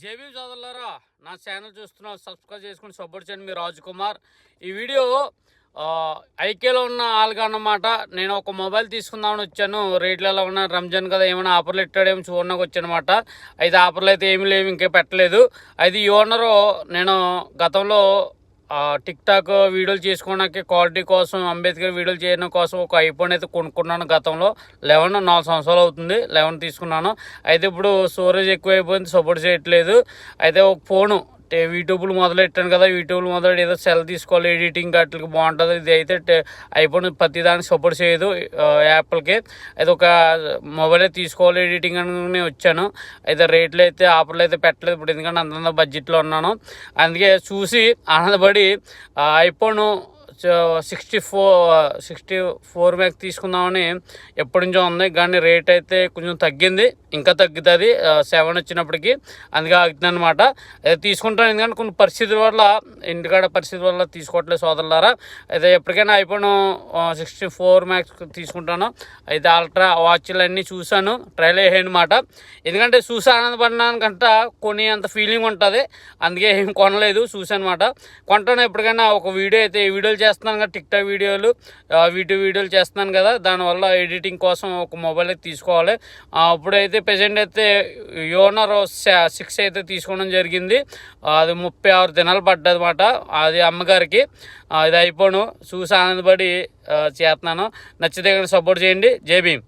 JB సోదరులారా నా channel చూస్తున్న సబ్స్క్రైబ్ చేసుకుని సపోర్ట్ చేయండి మీ రాజ్ కుమార్ ఈ వీడియో ఐకేలో ఉన్న ఆల్గా అన్నమాట. నేను ఒక మొబైల్ తీసుకుందామని వచ్చాను. రేట్లు ఎలా ఉన్నా రంజాన్ కదా ఏమైనా ఆఫర్లు ఇట్టాడేమో చూడడానికి వచ్చానమాట. అయితే ఆఫర్లు అయితే ఏమీ లేవు ఇంకా పెట్టలేదు. అయితే ఈ ఓనరు నేను గతంలో టిక్ టాక్ వీడియోలు చేసుకోవడానికి క్వాలిటీ కోసం అంబేద్కర్ వీడియోలు చేయడం కోసం ఒక ఐఫోన్ అయితే కొనుక్కున్నాను గతంలో. లెవెన్ నాలుగు సంవత్సరాలు అవుతుంది. లెవెన్ తీసుకున్నాను. అయితే ఇప్పుడు స్టోరేజ్ ఎక్కువైపోయింది. సపోర్ట్ చేయట్లేదు. అయితే ఒక ఫోను యూట్యూబ్లు మొదలెట్టాను కదా యూట్యూబ్లు మొదలెట్టి ఏదో సెల్ తీసుకోవాలి ఎడిటింగ్ అట్లకి బాగుంటుంది. ఇది అయితే ఐఫోన్ ప్రతి దానికి సపోర్ట్ చేయదు యాప్లకి. అది అయితే ఒక మొబైలే తీసుకోవాలి ఎడిటింగ్ అని వచ్చాను. అయితే రేట్లు అయితే ఆఫర్లు అయితే పెట్టలేదు ఇప్పుడు ఎందుకంటే అంతంత బడ్జెట్లో ఉన్నాను. అందుకే చూసి ఆనందపడి iPhone sixty four sixty four max తీసుకుందామని ఎప్పటి నుంచో ఉంది. కానీ రేట్ అయితే కొంచెం తగ్గింది. ఇంకా తగ్గుతుంది. సెవెన్ వచ్చినప్పటికి. అందుకే ఆగుతుంది అనమాట అయితే తీసుకుంటాను. ఎందుకంటే కొన్ని పరిస్థితుల వల్ల ఇంటికాడ పరిస్థితి వల్ల తీసుకోవట్లేదు సోదరులారా. అయితే ఎప్పటికైనా ఐఫోన్ సిక్స్టీ ఫోర్ మ్యాక్స్ తీసుకుంటాను. అయితే అల్ట్రా వాచ్లు అన్నీ చూశాను. ట్రైల్ అనమాట ఎందుకంటే చూసి ఆనందపడినానికంట కొని అంత ఫీలింగ్ ఉంటుంది. అందుకే ఏం కొనలేదు. చూసానమాట కొంటాను ఎప్పటికైనా. ఒక వీడియో అయితే ఈ వీడియోలు చేస్తున్నాను కదా టిక్ టాక్ వీడియోలు వీటి వీడియోలు చేస్తున్నాను కదా దానివల్ల ఎడిటింగ్ కోసం ఒక మొబైల్ అయితే తీసుకోవాలి. అప్పుడైతే ప్రజెంట్ అయితే యోనర్ సిక్స్ అయితే తీసుకోవడం జరిగింది. అది ముప్పై ఆరు దినాలు పడ్డది అనమాట అది అమ్మగారికి అది ఇది అయిపోను. చూసి ఆనందపడి చేస్తున్నాను. నచ్చితే సపోర్ట్ చేయండి. జై భీమ్.